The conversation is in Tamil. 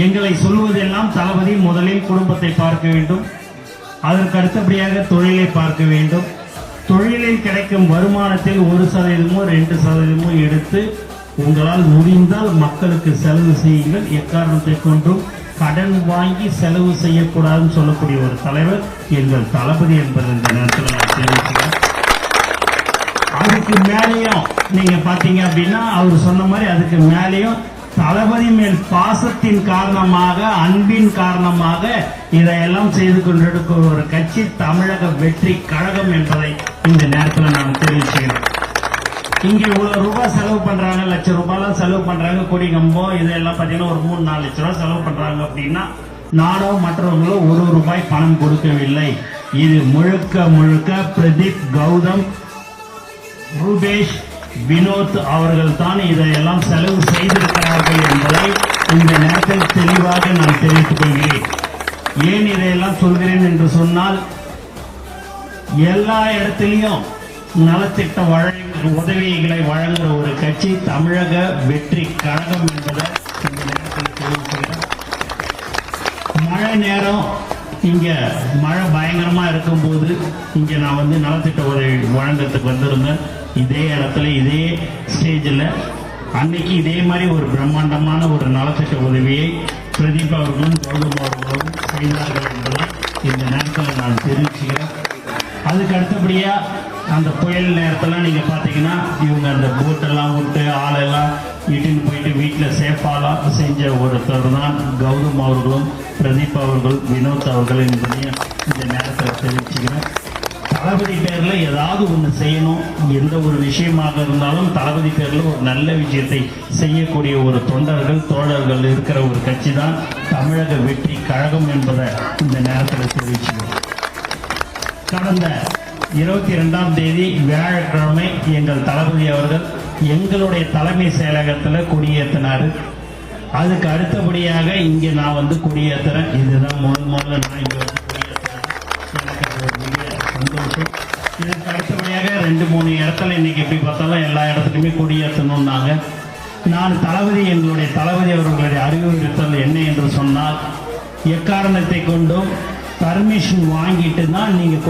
எங்களை சொல்வதெல்லாம் தளபதி முதலில் குடும்பத்தை பார்க்க வேண்டும். அதற்கு அடுத்தபடியாக தொழிலை பார்க்க வேண்டும். தொழிலில் கிடைக்கும் வருமானத்தில் ஒரு சதவீதமோ ரெண்டு சதவீதமோ எடுத்து உங்களால் முடிந்தால் மக்களுக்கு செலவு செய்யுங்கள். எக்காரணத்தை கொண்டும் கடன் வாங்கி செலவு செய்யக்கூடாதுன்னு சொல்லக்கூடிய ஒரு தலைவர் எங்கள் தளபதி என்பது இந்த நேரத்தில் நான் தெரிவிக்கிறேன் அதுக்கு மேலேயும் நீங்க பாத்தீங்க அப்படின்னா அவர் சொன்ன மாதிரி அதுக்கு மேலேயும் தளபதி மேல் பாசத்தின் காரணமாக அன்பின் காரணமாக இதையெல்லாம் செய்து கொண்டிருக்கும் ஒரு கட்சி தமிழக வெற்றி கழகம் என்பதை இந்த நேரத்தில் நான் தெரிவிச்சுக்கிறேன் இங்க இவ்வளவு ரூபாய் செலவு பண்றாங்க லட்சம் ரூபாய்லாம் செலவு பண்றாங்க கொடி கம்போ இதெல்லாம் பார்த்தீங்கன்னா ஒரு மூணு நாலு லட்ச ரூபாய் செலவு பண்றாங்க அப்படின்னா நானோ மற்றவங்களோ ஒரு ரூபாய் பணம் கொடுக்கவில்லை. இது முழுக்க முழுக்க பிரதீப் கௌதம் ரூபேஷ் வினோத் அவர்கள் தான் இதையெல்லாம் செலவு செய்திருக்கிறார்கள். நேரத்தில் நான் தெரிவித்துக் கொள்கிறேன். ஏன் இதையெல்லாம் சொல்கிறேன் என்று சொன்னால் எல்லா இடத்திலையும் நலத்திட்ட வழங்க உதவிகளை வழங்குற ஒரு கட்சி தமிழக வெற்றி கழகம் என்பதை இந்த நேரத்தில் தெரிவிக்கிறேன் மழை நேரம் இங்க மழை பயங்கரமா இருக்கும்போது இங்க நான் வந்து நலத்திட்ட உதவி வழங்கறதுக்கு வந்திருந்தேன். இதே இடத்துல இதே ஸ்டேஜில் அன்னைக்கு இதே மாதிரி ஒரு பிரம்மாண்டமான ஒரு நலத்திட்ட உதவியை பிரதீப் அவர்களும் கௌதம் அவர்களும் செய்தார்கள் என்பதை இந்த நேரத்தில் நான் தெரிவிச்சுக்கிறேன். அதுக்கு அடுத்தபடியாக அந்த புயல் நேரத்தில் நீங்கள் பார்த்தீங்கன்னா இவங்க அந்த போட்டெல்லாம் விட்டு ஆளெல்லாம் இட்டுன்னு போயிட்டு வீட்டில் சேஃபாலாம் செஞ்ச ஒருத்தர் தான் கௌதம் அவர்களும் பிரதீப் அவர்கள் வினோத் அவர்கள் என்பதையும் இந்த நேரத்தில் தெரிவிச்சுக்கிறேன். தளபதி பேரில் ஏதாவது ஒன்று செய்யணும். எந்த ஒரு விஷயமாக இருந்தாலும் தளபதி பேரில் ஒரு நல்ல விஷயத்தை செய்யக்கூடிய ஒரு தொண்டர்கள் தோழர்கள் இருக்கிற ஒரு கட்சி தான் தமிழக வெற்றி கழகம் என்பதை இந்த நேரத்தில் தெரிவிச்சுக்கிறேன் கடந்த இருபத்தி ரெண்டாம் தேதி வியாழக்கிழமை எங்கள் தளபதி அவர்கள் எங்களுடைய தலைமை செயலகத்தில் கொடியேற்றினார். அதுக்கு அடுத்தபடியாக இங்கே நான் வந்து குடியேற்றுறேன். இதுதான் முதல் முதல்ல நான் இங்கே வந்து குடியேற்றுறேன். எனக்கு இதுக்கு அடுத்தபடியாக ரெண்டு மூணு இடத்துல இன்னைக்கு எப்படி பார்த்தாலும் எல்லா இடத்துலையுமே கொடியேற்றணும்னாங்க. நான் தளபதி எங்களுடைய தளபதி அவர்களுடைய அறிவுறுத்தல் என்ன என்று சொன்னால் எக்காரணத்தை கொண்டும் பர்மிஷன் வாங்கிட்டு தான் நீங்கள்